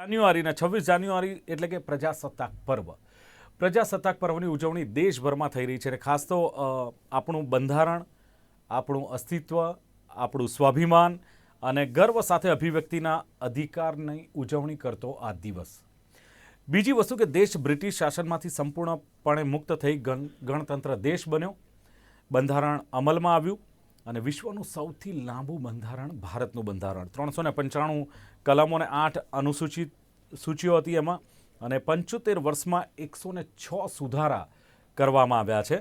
જાન્યુઆરીના, છવ્વીસ જાન્યુઆરી એટલે કે પ્રજાસત્તાક પર્વ. પ્રજાસત્તાક પર્વની ઉજવણી દેશભરમાં થઈ રહી છે અને ખાસ તો આપણું બંધારણ, આપણું અસ્તિત્વ, આપણું સ્વાભિમાન અને ગર્વ સાથે અભિવ્યક્તિના અધિકારની ઉજવણી કરતો આ દિવસ. બીજી વસ્તુ કે દેશ બ્રિટિશ શાસનમાંથી સંપૂર્ણપણે મુક્ત થઈ ગણ, ગણતંત્ર દેશ બન્યો. બંધારણ અમલમાં આવ્યું અને વિશ્વનું સૌથી લાંબુ બંધારણ ભારતનું બંધારણ. ત્રણસો ને પંચાણું કલમો અને આઠ અનુસૂચિત સૂચિઓ હતી એમાં અને પંચોતેર વર્ષમાં એકસો છ સુધારા કરવામાં આવ્યા છે.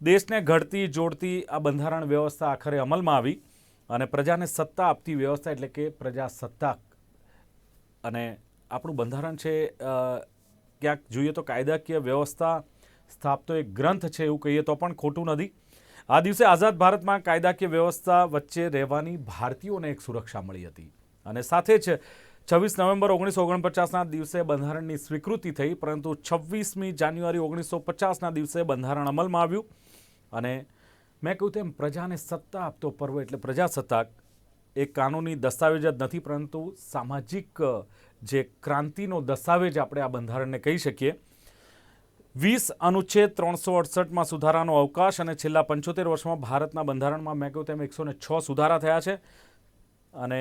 દેશને ઘડતી, જોડતી આ બંધારણ વ્યવસ્થા આખરે અમલમાં આવી અને પ્રજાને સત્તા આપતી વ્યવસ્થા એટલે કે પ્રજાસત્તાક અને આપણું બંધારણ છે ક્યાંક જોઈએ તો કાયદાકીય વ્યવસ્થા સ્થાપતો એક ગ્રંથ છે એવું કહીએ તો પણ ખોટું નથી. આ દિવસે આઝાદ ભારતમાં કાયદાકીય વ્યવસ્થા વચ્ચે રહેવાની ભારતીયોને એક સુરક્ષા મળી હતી. અને સાથે જ છવ્વીસ નવેમ્બર ઓગણીસો ઓગણપચાસના દિવસે બંધારણની સ્વીકૃતિ થઈ, પરંતુ છવ્વીસમી જાન્યુઆરી ઓગણીસો પચાસના દિવસે બંધારણ અમલમાં આવ્યું. અને મેં કહ્યું તેમ, પ્રજાને સત્તા આપતો પર્વ એટલે પ્રજાસત્તાક. એ કાનૂની દસ્તાવેજ જ નથી, પરંતુ સામાજિક જે ક્રાંતિનો દસ્તાવેજ આપણે આ બંધારણને કહી શકીએ. વીસ અનુચ્છેદ ત્રણસો અડસઠમાં સુધારાનો અવકાશ અને છેલ્લા પંચોતેર વર્ષમાં ભારતના બંધારણમાં મેં કહ્યું તેમ એકસો છ સુધારા થયા છે. અને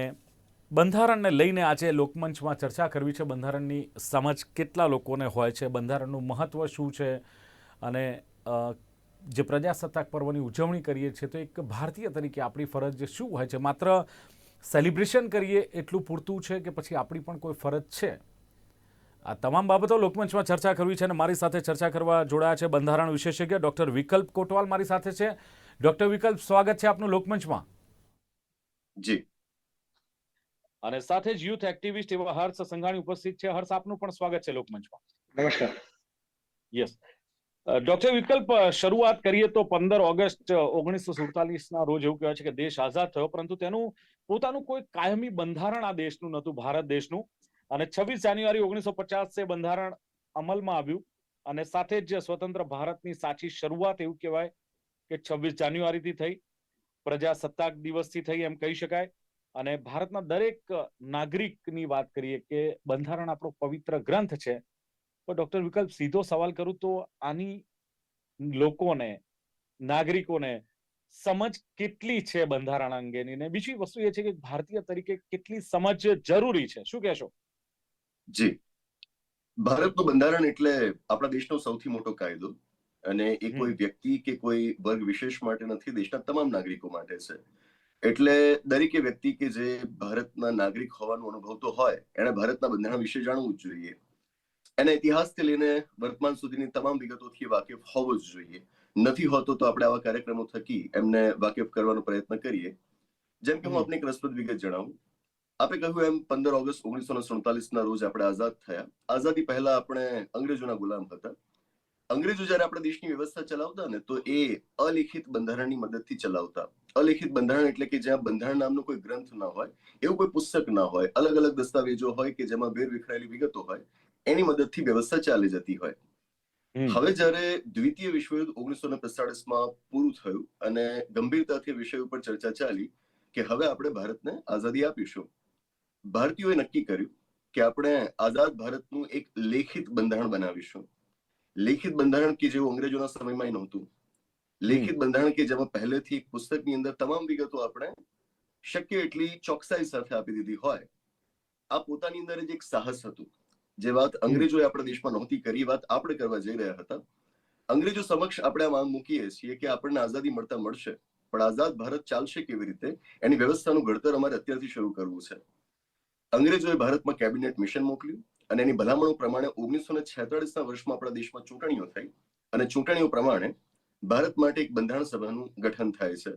બંધારણને લઈને આજે લોકમંચમાં ચર્ચા કરવી છે. બંધારણની સમજ કેટલા લોકોને હોય છે? બંધારણનું મહત્ત્વ શું છે? અને જે પ્રજાસત્તાક પર્વની ઉજવણી કરીએ છીએ, તો એક ભારતીય તરીકે આપણી ફરજ શું હોય છે? માત્ર સેલિબ્રેશન કરીએ એટલું પૂરતું છે કે પછી આપણી પણ કોઈ ફરજ છે? આ તમામ બાબતો લોકમંચમાં ચર્ચા કરવી છે અને મારી સાથે ચર્ચા કરવા જોડાયા છે બંધારણ વિશેષજ્ઞ ડૉક્ટર વિકલ્પ કોટવાલ મારી સાથે છે. ડૉક્ટર વિકલ્પ, સ્વાગત છે આપનું લોકમંચમાં. જી. અને સાથે જ યુથ એક્ટિવિસ્ટ એવા હર્ષ સંઘાણી ઉપસ્થિત છે. હર્ષ આપનું પણ સ્વાગત છે લોકમંચમાં. નમસ્કાર. યસ. ડોક્ટર વિકલ્પ શરૂઆત કરીએ તો પંદર ઓગસ્ટ ઓગણીસો સુડતાલીસ ના રોજ એવું કહેવાય છે કે દેશ આઝાદ થયો પરંતુ તેનું પોતાનું કોઈ કાયમી બંધારણ આ દેશનું નહોતું ભારત દેશનું. અને છવ્વીસ જાન્યુઆરી ઓગણીસો પચાસ એ બંધારણ અમલમાં આવ્યું. અને સાથે જ સ્વતંત્ર ભારતની સાચી શરૂઆત એવું કહેવાય કે છવ્વીસ જાન્યુઆરીથી થઈ. પ્રજાસત્તાક દિવસથી થઈ એમ કહી શકાય. અને ભારતના દરેક નાગરિકની વાત કરીએ કે બંધારણ આપણો પવિત્ર ગ્રંથ છે તો ડોક્ટર વિકલ્પ સીધો સવાલ કરું તો આની લોકોને નાગરિકોને સમજ કેટલી છે બંધારણ અંગેની? ને બીજી વસ્તુ એ છે કે ભારતીય તરીકે કેટલી સમજ જરૂરી છે? શું કહેશો? જી. ભારતનું બંધારણ એટલે આપણા દેશનો સૌથી મોટો કાયદો અને એ. કોઈ વ્યક્તિ કે કોઈ વર્ગ વિશેષ માટે નથી દેશના તમામ નાગરિકો માટે છે. એટલે દરેકે વ્યક્તિ કે જે ભારતના નાગરિક હોવાનું અનુભવતો હોય એને ભારતના બંધારણ વિશે જાણવું જ જોઈએ. એના ઇતિહાસથી લઈને વર્તમાન સુધીની તમામ વિગતોથી વાકેફ હોવો જ જોઈએ. નથી હોતો તો આપણે આવા કાર્યક્રમો થકી એમને વાકેફ કરવાનો પ્રયત્ન કરીએ. જેમ કે હું આપને એક રસપ્રદ વિગત જણાવું. આપણે કહ્યું એમ પંદર ઓગસ્ટ ઓગણીસો સુડતાલીસ ના રોજ આપણે આઝાદ થયા. આઝાદી પહેલા આપણે અંગ્રેજોના ગુલામ હતા. અંગ્રેજો જયારે આપણા દેશની વ્યવસ્થા ચલાવતા ને તો એ અલિખિત બંધારણની મદદથી ચલાવતા. અલિખિત બંધારણ એટલે કે જ્યાં બંધારણ નામનો કોઈ ગ્રંથ ના હોય એવું કોઈ પુસ્તક ના હોય અલગ અલગ દસ્તાવેજો હોય કે જેમાં વેર વિખરાયેલી વિગતો હોય એની મદદથી વ્યવસ્થા ચાલી જતી હોય. હવે જ્યારે દ્વિતીય વિશ્વયુદ્ધ ઓગણીસો ને માં પૂરું થયું અને ગંભીરતાથી વિષય ઉપર ચર્ચા ચાલી કે હવે આપણે ભારતને આઝાદી આપીશું. ભારતીયોએ નક્કી કર્યું કે આપણે આઝાદ ભારતનું એક લેખિત બંધારણ બનાવીશું. લેખિત બંધારણ કે જેવું અંગ્રેજોના સમયમાં નહોતું. લેખિત બંધારણ કે જેમાં પહેલેથી પુસ્તકની અંદર તમામ વિગતો આપણે શક્ય એટલી ચોકસાઈ સાથે આપી દીધી હોય આ પોતાની અંદર જ એક સાહસ હતું. જે વાત અંગ્રેજોએ આપણા દેશમાં નહોતી કરી વાત આપણે કરવા જઈ રહ્યા હતા. અંગ્રેજો સમક્ષ આપણે આ માંગ મૂકીએ છીએ કે આપણને આઝાદી મળતા મળશે પણ આઝાદ ભારત ચાલશે કેવી રીતે? એની વ્યવસ્થાનું ઘડતર અમારે અત્યારથી શરૂ કરવું છે. અંગ્રેજોએ ભારતમાં કેબિનેટ મિશન મોકલ્યું અને એની ભલામણો પ્રમાણે ઓગણીસો ને છેતાળીસના વર્ષમાં આપણા દેશમાં ચૂંટણીઓ થઈ અને ચૂંટણીઓ પ્રમાણે ભારત માટે એક બંધારણ સભાનું ગઠન થાય છે.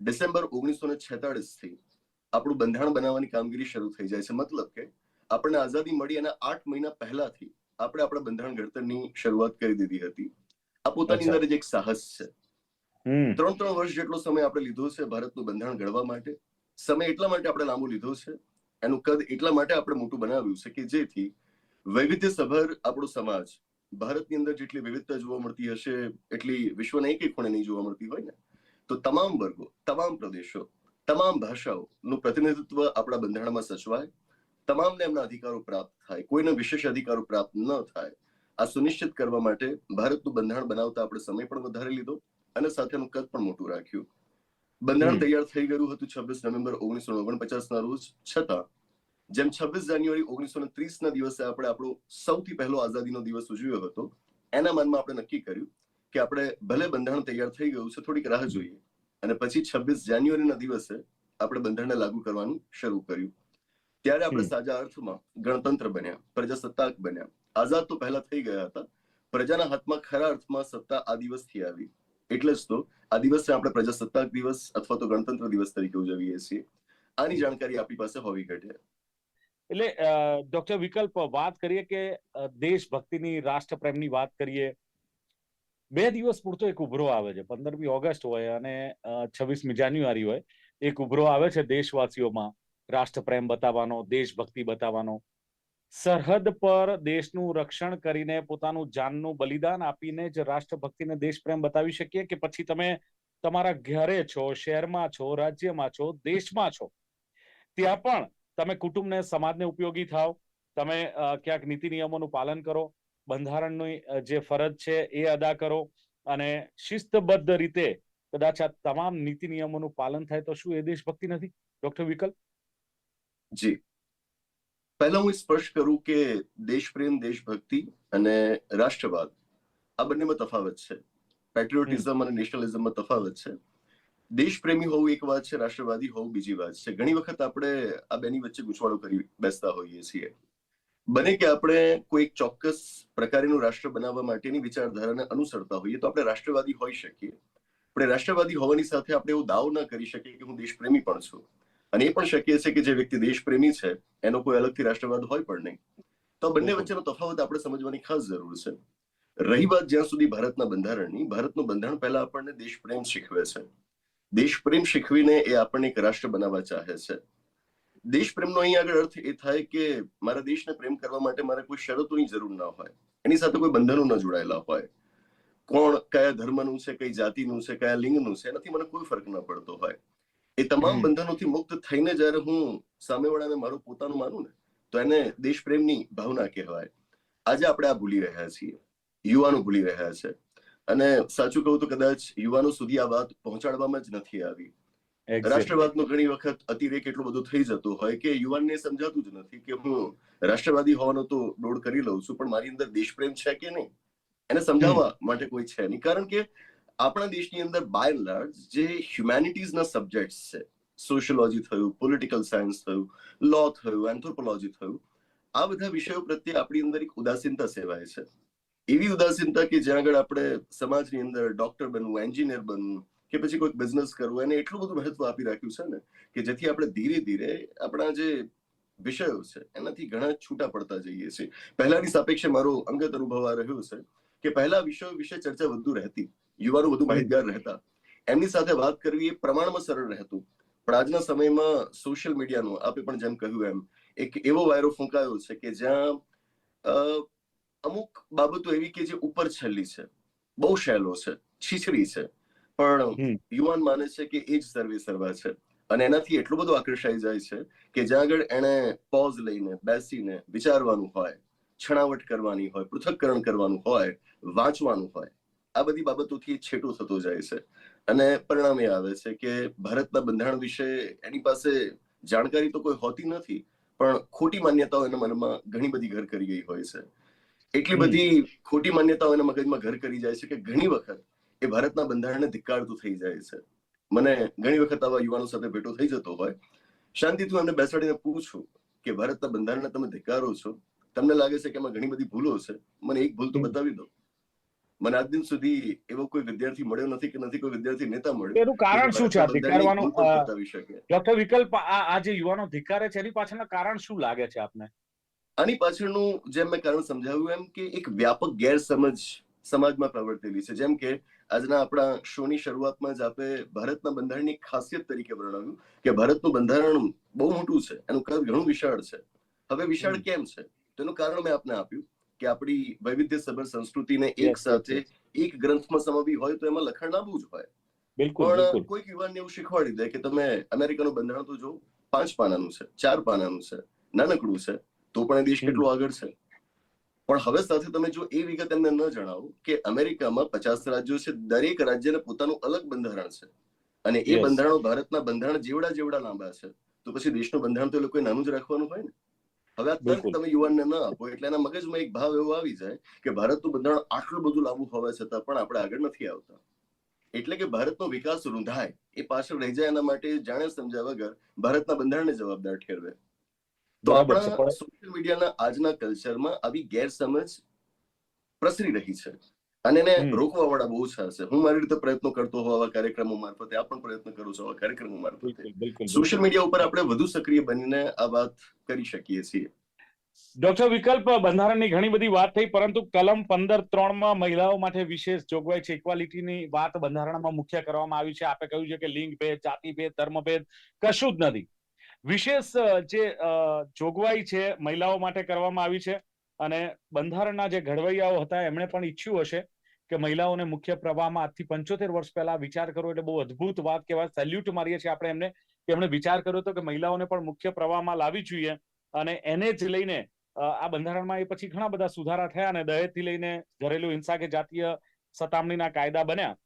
ડિસેમ્બર ઓગણીસો ને થી આપણું બંધારણ બનાવવાની કામગીરી શરૂ થઈ જાય છે. મતલબ કે આપણને આઝાદી મળી એના આઠ મહિના પહેલાથી આપણે આપણા બંધારણ ઘડતરની શરૂઆત કરી દીધી હતી. આ પોતાની અંદર જ એક સાહસ છે. ત્રણ ત્રણ વર્ષ જેટલો સમય આપણે લીધો છે ભારતનું બંધારણ ઘડવા માટે. સમય એટલા માટે આપણે લાંબો લીધો છે. એનું કદ એટલા માટે આપણે મોટું બનાવ્યું છે કે જેથી વૈવિધ્યસભર આપણો સમાજ ભારતની અંદર જેટલી વિવિધતા જોવા મળતી હશે એટલી વિશ્વના એક એક ખૂણે નહીં જોવા મળતી હોય ને તો તમામ વર્ગો તમામ પ્રદેશો તમામ ભાષાઓનું પ્રતિનિધિત્વ આપણા બંધારણમાં સચવાય તમામને એમના અધિકારો પ્રાપ્ત થાય કોઈને વિશેષ અધિકારો પ્રાપ્ત ન થાય આ સુનિશ્ચિત કરવા માટે ભારતનું બંધારણ બનાવતા આપણે સમય પણ વધારે લીધો અને સાથેનું કદ પણ મોટું રાખ્યું. બંધારણ તૈયાર થઈ ગયું હતું છવ્વીસ નવેમ્બર ઓગણીસો ઓગણપચાસ ના રોજ છતાં જેમ છવ્વીસ જાન્યુઆરી ઓગણીસો ને ત્રીસ ના દિવસે આપણે આપણો સૌથી પહેલો આઝાદીનો દિવસ ઉજવ્યો હતો એના મનમાં આપણે નક્કી કર્યું કે આપણે ભલે બંધારણ તૈયાર થઈ ગયું છે થોડીક રાહ જોઈએ. અને પછી છવ્વીસ જાન્યુઆરીના દિવસે આપણે બંધારણને લાગુ કરવાનું શરૂ કર્યું. ત્યારે આપણે સાજા અર્થમાં ગણતંત્ર બન્યા પ્રજાસત્તાક બન્યા. આઝાદ તો પહેલા થઈ ગયા હતા પ્રજાના હાથમાં ખરા અર્થમાં સત્તા આ દિવસથી આવી. એટલે જ તો આ દિવસને આપણે પ્રજાસત્તાક દિવસ અથવા તો ગણતંત્ર દિવસ તરીકે ઉજવીએ છીએ. આની જાણકારી આપણી પાસે હોવી ઘટે. એટલે ડોક્ટર વિકલ્પ વાત કરીએ કે દેશભક્તિની, રાષ્ટ્રપ્રેમની વાત કરીએ. બે દિવસ પૂરતો એક ઉભરો આવે છે. પંદરમી ઓગસ્ટ હોય અને છવ્વીસમી જાન્યુઆરી હોય. એક ઉભરો આવે છે દેશવાસીઓમાં. રાષ્ટ્રપ્રેમ બતાવવાનો, દેશભક્તિ બતાવવાનો. સરહદ પર દેશનું રક્ષણ કરીને પોતાનું જાનનું બલિદાન આપીને જ રાષ્ટ્રભક્તિને દેશપ્રેમ બતાવી શકીએ કે પછી તમે તમારા ઘરે છો, શહેરમાં છો, રાજ્યમાં છો, દેશમાં છો? ત્યાં પણ તમે કુટુંબને સમાજને ઉપયોગી થાવ તમે ક્યાંક નીતિ નિયમોનું પાલન કરો બંધારણની જે ફરજ છે એ અદા કરો અને શિસ્તબદ્ધ રીતે કદાચ આ તમામ નીતિ નિયમોનું પાલન થાય તો શું એ દેશભક્તિ નથી? ડોક્ટર વિકલ્પ જી. પહેલા હું સ્પર્શ કરું કે દેશપ્રેમ દેશભક્તિ અને રાષ્ટ્રવાદ આ બંનેમાં તફાવત છે. પેટ્રિયોટિઝમ અને નેશનલિઝમમાં તફાવત છે. દેશપ્રેમી હોવું એક વાત છે રાષ્ટ્રવાદી હોવું બીજી વાત છે. ઘણી વખત આપણે આ બેની વચ્ચે ગૂંચવાડો કરી બેસતા હોઈએ છીએ. બને કે આપણે કોઈ એક ચોક્કસ પ્રકારનું રાષ્ટ્ર બનાવવા માટેની વિચારધારાને અનુસરતા હોઈએ તો આપણે રાષ્ટ્રવાદી હોઈ શકીએ. આપણે રાષ્ટ્રવાદી હોવાની સાથે આપણે એવો દાવ ના કરી શકીએ કે હું દેશપ્રેમી પણ છું. અને એ પણ શક્ય છે કે જે વ્યક્તિ દેશપ્રેમી છે એનો કોઈ અલગથી રાષ્ટ્રવાદ હોય પણ નહીં. તો બંને વચ્ચેનો તફાવત આપણે સમજવાની ખાસ જરૂર છે. રહી વાત જ્યાં સુધી ભારતના બંધારણની ભારતનું બંધારણ પહેલા આપણને દેશપ્રેમ શીખવે છે. દેશપ્રેમ શીખવીને એ આપણને એક રાષ્ટ્ર બનાવવા ચાહે છે. દેશપ્રેમનો અહીં આગળ અર્થ એ થાય કે મારા દેશને પ્રેમ કરવા માટે મારે કોઈ શરતોની જરૂર ના હોય. એની સાથે કોઈ બંધનો ન જોડાયેલા હોય. કોણ કયા ધર્મનું છે કઈ જાતિનું છે કયા લિંગનું છે એનાથી મને કોઈ ફરક ન પડતો હોય. એ તમામ બંધનોથી મુક્ત થઈને જ્યારે હું સામેવાળાને મારું પોતાનું માનું ને તો એને દેશપ્રેમની ભાવના કહેવાય. આજે આપણે આ ભૂલી રહ્યા છીએ. યુવાનો ભૂલી રહ્યા છે. અને સાચું કહું તો કદાચ યુવાનો સુધી આ વાત પહોંચાડવામાં જ નથી આવી. રાષ્ટ્રવાદનો ઘણી વખત અતિરેક એટલો બધો થઈ જતો હોય કે યુવાનને સમજાતું જ નથી કે હું રાષ્ટ્રવાદી હોવાનો તો દોડ કરી લઉં છું પણ મારી અંદર દેશપ્રેમ છે કે નહીં? એને સમજાવવા માટે કોઈ છે નહીં. કારણ કે આપણા દેશની અંદર બાય એન્ડ લાર્જ જે હ્યુમેનિટીઝના સબ્જેક્ટ્સ છે સોશિયોલોજી થયું પોલિટિકલ સાયન્સ થયું લો થયું એન્થ્રોપોલોજી થયું આ બધા વિષયો પ્રત્યે આપણી અંદર એક ઉદાસીનતા સેવાય છે. એવી ઉદાસીનતા કે જ્યાં આગળ આપણે સમાજની અંદર ડોક્ટર બનવું એન્જિનિયર બનવું, કે પછી કોઈક બિઝનેસ કરવું, એને એટલું બધું મહત્વ આપી રાખ્યું છે ને, કે જેથી આપણે ધીરે ધીરે આપણા જે વિષયો છે, એનાથી ઘણા છૂટા પડતા જઈએ છીએ. પહેલાની સાપેક્ષે મારો અંગત અનુભવ આ રહ્યો છે કે પહેલા વિષયો વિશે ચર્ચા વધુ રહેતી, યુવાનો વધુ માહિતગાર રહેતા. એમની સાથે વાત કરવી એ પ્રમાણમાં સરળ રહેતું. પણ આજના સમયમાં સોશિયલ મીડિયાનો આપે પણ જેમ કહ્યું એમ, એક એવો વાયરો ફૂંકાયો છે કે જ્યાં અમુક બાબતો એવી કે જે ઉપર છેલ્લી છે. બહુ શેલો છે છીછરી છે. પણ યુવાન માને છે કે એ જ સર્વે સર્વા છે. અને એનાથી એટલું બધું આકર્ષાઈ જાય છે કે જ્યાં આગળ એને પોઝ લઈને બેસીને વિચારવાનું હોય છણાવટ કરવાની હોય પૃથક્કરણ કરવાનું હોય વાંચવાનું હોય આ બધી બાબતોથી છેટો થતો જાય છે. અને પરિણામ એ આવે છે કે ભારતના બંધારણ વિશે એની પાસે જાણકારી તો કોઈ હોતી નથી પણ ખોટી માન્યતાઓ એના મનમાં ઘણી બધી ઘર કરી ગઈ હોય છે. એટલી બધી ખોટી માન્યતાઓ એના મગજમાં ઘર કરી જાય છે કે ઘણી વખત એ ભારતના બંધારણને ધિક્કારતું થઈ જાય છે. મને ઘણી વખત આવા યુવાનો સાથે ભેટો થઈ જતો હોય. શાંતિથી એમને બેસાડીને પૂછું કે ભારતના બંધારણને તમે ધિક્કારો છો? તમને લાગે છે કે એમાં ઘણી બધી ભૂલો છે? મને એક ભૂલ તો બતાવી દો. મને આજ દિન સુધી એવો કોઈ વિદ્યાર્થી મળ્યો નથી કે નથી કોઈ વિદ્યાર્થી નેતા મળ્યો એનું કારણ શું છે? ધિક્કારવાનું ડોક્ટર વિકલ્પ આ આ જે યુવાનો ધિક્કારે છે એની પાછળના કારણ શું લાગે છે આપને? આની પાછળનું જેમ મેં કારણ સમજાવ્યું એમ કે એક વ્યાપક ગેરસમજ સમાજમાં પ્રવર્તેલી છે. જેમ કે આજના આપણા શોની શરૂઆતમાં જ આપે ભારતના બંધારણની ખાસિયત તરીકે વર્ણવ્યું કે ભારતનું બંધારણ બહુ મોટું છે. એનું કદ ઘણું વિશાળ છે. હવે વિશાળ કેમ છે? તેનું કારણ મેં આપને આપ્યું કે આપણી વૈવિધ્યસભર સંસ્કૃતિને એક સાથે એક ગ્રંથમાં સમાવી હોય તો એમાં લખાણ લાંબુ જ હોય. પણ કોઈક યુવાનને એવું શીખવાડી દે કે તમે અમેરિકાનું બંધારણ તો જો પાંચ પાનાનું છે ચાર પાનાનું છે નાનકડું છે. તો પણ એ દેશ કેટલો આગળ છે? પણ હવે સાથે તમે જો એ વિગત એમને ન જણાવો કે અમેરિકામાં પચાસ રાજ્યો છે દરેક રાજ્યને પોતાનું અલગ બંધારણ છે. અને એ. બંધારણો ભારતના બંધારણ જેવડા જેવડા લાંબા છે તો પછી દેશનું બંધારણ તો એ લોકોએ નાનું જ રાખવાનું હોય ને? હવે આ તર્ક. તમે યુવાનને ન આપો એટલે એના મગજમાં એક ભાવ એવો આવી જાય કે ભારતનું બંધારણ આટલું બધું લાંબુ હોવા છતાં પણ આપણે આગળ નથી આવતા. એટલે કે ભારતનો વિકાસ રૂંધાય એ પાછળ રહી જાય એના માટે જાણે સમજ્યા વગર ભારતના બંધારણને જવાબદાર ઠેરવે. તો આપણા સોશિયલ મીડિયાના આજના કલ્ચરમાં આવી ગેરસમજ પ્રસરી રહી છે. અને એને રોકવા વાળા બહુ છે. હું મારી રીતે પ્રયત્નો કરતો હોઉં આવા કાર્યક્રમો મારફતે આ પણ પ્રયત્ન કરું છું આવા કાર્યક્રમો મારફતે. સોશિયલ મીડિયા ઉપર આપણે વધુ સક્રિય બનીને આ વાત કરી શકીએ છીએ. ડોક્ટર વિકલ્પ બંધારણની ઘણી બધી વાત થઈ પરંતુ કલમ પંદર ત્રણમાં મહિલાઓ માટે વિશેષ જોગવાઈ છે. ઇક્વાલિટીની વાત બંધારણમાં મુખ્ય કરવામાં આવી છે. આપે કહ્યું છે કે લિંગ ભેદ જાતિ ભેદ ધર્મ ભેદ કશું જ નથી. વિશેષ જે જોગવાઈ છે મહિલાઓ માટે કરવામાં આવી છે અને બંધારણના જે ઘડવૈયાઓ હતા એમણે પણ ઈચ્છ્યું હશે કે મહિલાઓને મુખ્ય પ્રવાહમાં આજથી પંચોતેર વર્ષ પહેલા વિચાર કરો એટલે બહુ અદ્ભુત વાત કહેવાય. સેલ્યુટ મારીએ છીએ આપણે એમને, કે એમણે વિચાર કર્યો હતો કે મહિલાઓને પણ મુખ્ય પ્રવાહમાં લાવવી જોઈએ અને એને જ લઈને આ બંધારણમાં એ પછી ઘણા બધા સુધારા થયા અને દહેજથી લઈને ઘરેલુ હિંસા કે જાતીય સતામણીના કાયદા બન્યા.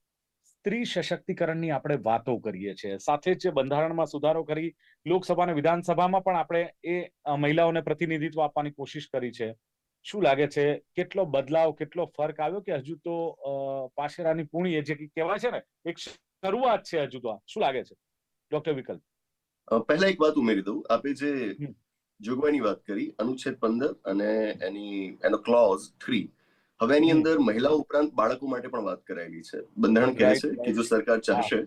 સ્ત્રી સશક્તિકરણની આપણે વાતો કરીએ છીએ. સાથે જ બંધારણમાં સુધારો કરી લોકસભા અને વિધાનસભામાં પણ આપણે એ મહિલાઓને પ્રતિનિધિત્વ આપવાની કોશિશ કરી છે. શું લાગે છે કેટલો બદલાવ કેટલો ફરક આવ્યો કે હજુ તો પાશેરાની પૂણી જે કહેવાય છે ને એક શરૂઆત છે હજુ તો શું લાગે છે? ડોક્ટર વિકલ્પ. પહેલા એક વાત ઉમેરી દઉં. આપે જે. જોગવાઈની વાત કરી અનુચ્છેદ પંદર અને એની એનો ક્લોઝ થ્રી હવે એની અંદર મહિલાઓ ઉપરાંત બાળકો માટે પણ વાત કરાયેલી છે. બંધારણ કહે છે કે જો સરકાર ચાહશે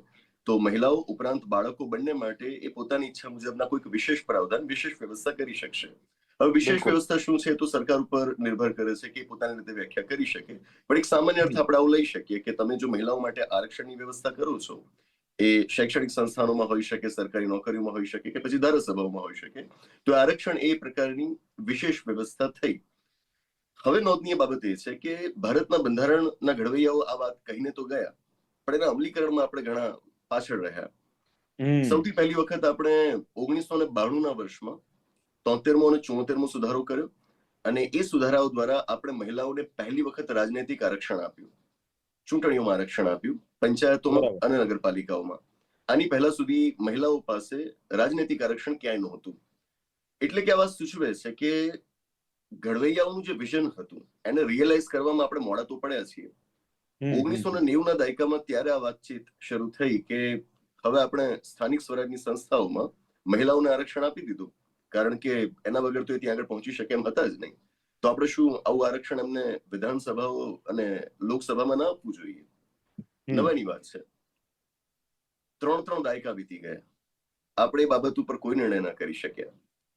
તો મહિલાઓ ઉપરાંત બાળકો બંને માટે એ પોતાની ઈચ્છા મુજબના કોઈક વિશેષ પ્રાવધાન વિશેષ વ્યવસ્થા કરી શકશે. હવે વિશેષ વ્યવસ્થા શું છે તો સરકાર ઉપર નિર્ભર કરે છે કે પોતાની રીતે વ્યાખ્યા કરી શકે. પણ એક સામાન્ય અર્થ આપણે આવું લઈ શકીએ કે તમે જો મહિલાઓ માટે આરક્ષણની વ્યવસ્થા કરો છો એ શૈક્ષણિક સંસ્થાનોમાં હોઈ શકે સરકારી નોકરીઓમાં હોઈ શકે કે પછી ધારાસભાઓમાં હોઈ શકે તો આરક્ષણ એ પ્રકારની વિશેષ વ્યવસ્થા થઈ. હવે નોંધનીય બાબત એ છે કે ભારતના બંધારણના ઘડવૈયાઓ આ વાત કહીને તો ગયા પણ એના અમલીકરણમાં આપણે ઘણા પાછળ રહ્યા. સૌથી પહેલી વખત આપણે ઓગણીસો ને બાણું ના વર્ષમાં તોતેરમો અને ચુમ્મોતેરમો સુધારો કર્યો અને એ સુધારાઓ દ્વારા આપણે મહિલાઓને પહેલી વખત રાજનૈતિક આરક્ષણ આપ્યું. ચૂંટણીઓમાં આરક્ષણ આપ્યું પંચાયતોમાં અને નગરપાલિકાઓમાં. આની પહેલા સુધી મહિલાઓ પાસે રાજનૈતિક આરક્ષણ ક્યાંય નહોતું. એટલે કે આ વાત સૂચવે છે કે ઘડવૈયાઓનું જે વિઝન હતું એને રિયલાઇઝ કરવામાં આપણે મોડા તો પડ્યા છીએ. ઓગણીસો ને નેવું ના દાયકામાં ત્યારે આ વાતચીત શરૂ થઈ કે હવે આપણે સ્થાનિક સ્વરાજની સંસ્થાઓમાં મહિલાઓને આરક્ષણ આપી દીધું. કારણ કે એના વગર તો એ ત્યાં આગળ પહોંચી શકે એમ હતા જ નહીં. તો આપણે શું આવું આરક્ષણ એમને વિધાનસભાઓ અને લોકસભામાં ના આપવું જોઈએ. નવાની વાત છે. ત્રણ ત્રણ દાયકા વીતી ગયા. આપણે એ બાબત ઉપર કોઈ નિર્ણય ના કરી શક્યા.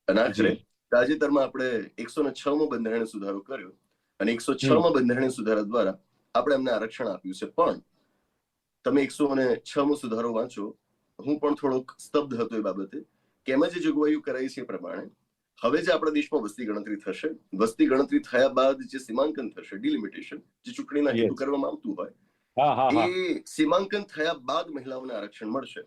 અને આખરે. તાજેતરમાં આપણે એકસો ને છ માં બંધારણીય સુધારો કર્યો અને એકસો છ હમ. માં બંધારણીય સુધારા દ્વારા આપણે એમને આરક્ષણ આપ્યું છે. પણ તમે એકસો અને છ મો સુધારો વાંચો હું પણ થોડોક સ્તબ્ધ હતો એ બાબતે કે એમાં જે જોગવાઈઓ કરાઈ છે એ પ્રમાણે હવે જે આપણા દેશમાં વસ્તી ગણતરી થશે વસ્તી ગણતરી થયા બાદ જે સીમાંકન થશે ડિલિમિટેશન જે ચૂંટણીના હેતુ કરવામાં આવતું હોય એ સીમાંકન થયા બાદ મહિલાઓને આરક્ષણ મળશે.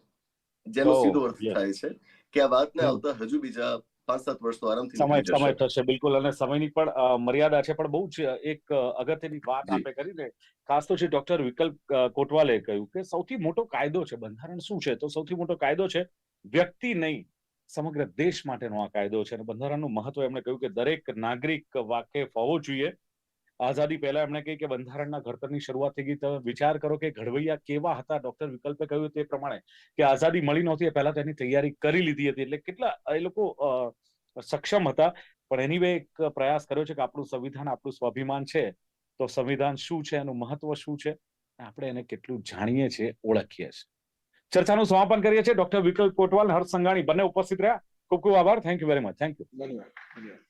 જેનો Oh, સીધો અર્થ થાય છે કે આ વાતને. આવતા હજુ બીજા પાંચ સાત વર્ષ તો આરામથી સમય સમય થશે બિલકુલ. અને સમયની પણ મર્યાદા છે પણ બહુ જ એક અગત્યની વાત જી. આપે કરી ને ખાસ તો શ્રી ડોક્ટર વિકલ્પ કોટવાલે કહ્યું કે સૌથી મોટો કાયદો છે બંધારણ શું છે? તો સૌથી મોટો કાયદો છે વ્યક્તિ નહીં સમગ્ર દેશ માટેનો આ કાયદો છે. અને બંધારણનું મહત્વ એમણે કહ્યું કે દરેક નાગરિક વાકેફ હોવો જોઈએ. આઝાદી પહેલા એમણે કહી કે બંધારણના ઘડતરની શરૂઆત થઈ ગઈ. તમે વિચાર કરો કે ઘડવૈયા કેવા હતા? ડોક્ટર વિકલ્પે કહ્યું તે પ્રમાણે કે આઝાદી મળી નહોતી પહેલા તેની તૈયારી કરી લીધી હતી. એટલે કેટલા, એ લોકો સક્ષમ હતા. પણ એની વે એક પ્રયાસ કર્યો છે કે આપણું સંવિધાન આપણું સ્વાભિમાન છે. તો સંવિધાન શું છે? એનું મહત્વ શું છે? આપણે એને કેટલું જાણીએ છીએ, ઓળખીએ છીએ. ચર્ચાનું સમાપન કરીએ છીએ. ડોક્ટર વિકલ્પ કોટવાલ, હર્ષ સંઘાણી બંને ઉપસ્થિત રહ્યા. ખૂબ ખૂબ આભાર. Thank you very much thank you ધન્યવાદ.